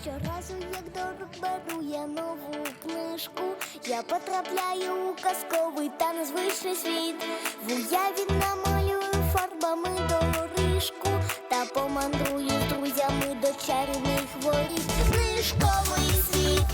Щоразу, як до рук беру я нову книжку, я потрапляю у казковий та незвичний світ. В уяві намалюю фарбами доріжку та помандрую друзями до чарівних воріт. Книжковий світ,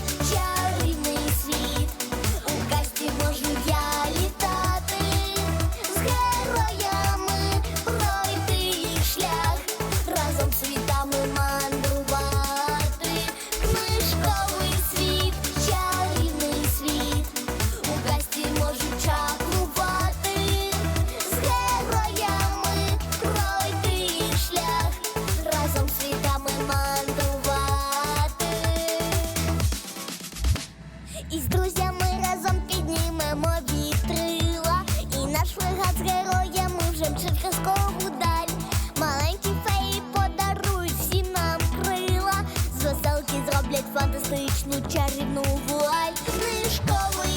І з друзями разом піднімемо вітрила. І наш фрегат з героями вже мчить казкову даль Маленькі феї подарують всім нам крила. З веселки зроблять фантастичну чарівну вуаль. Книжковий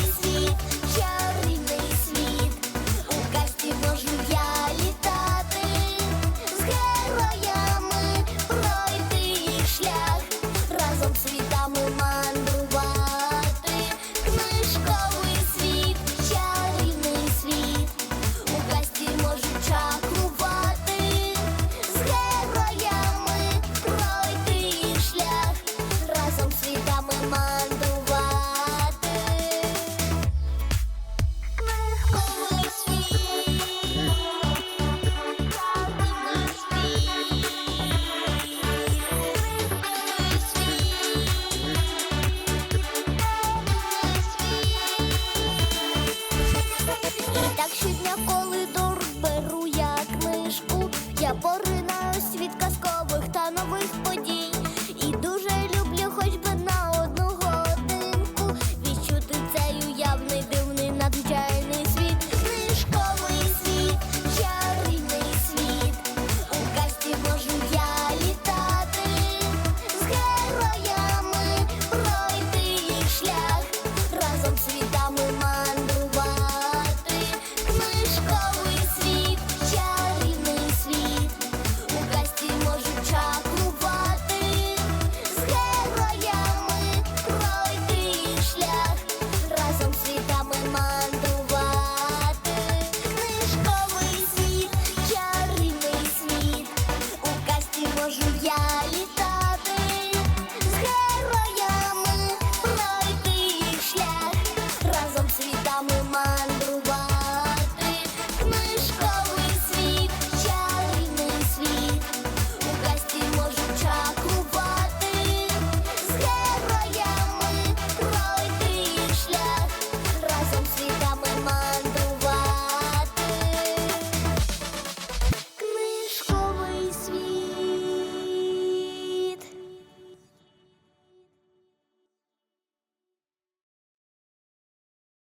можу я літати.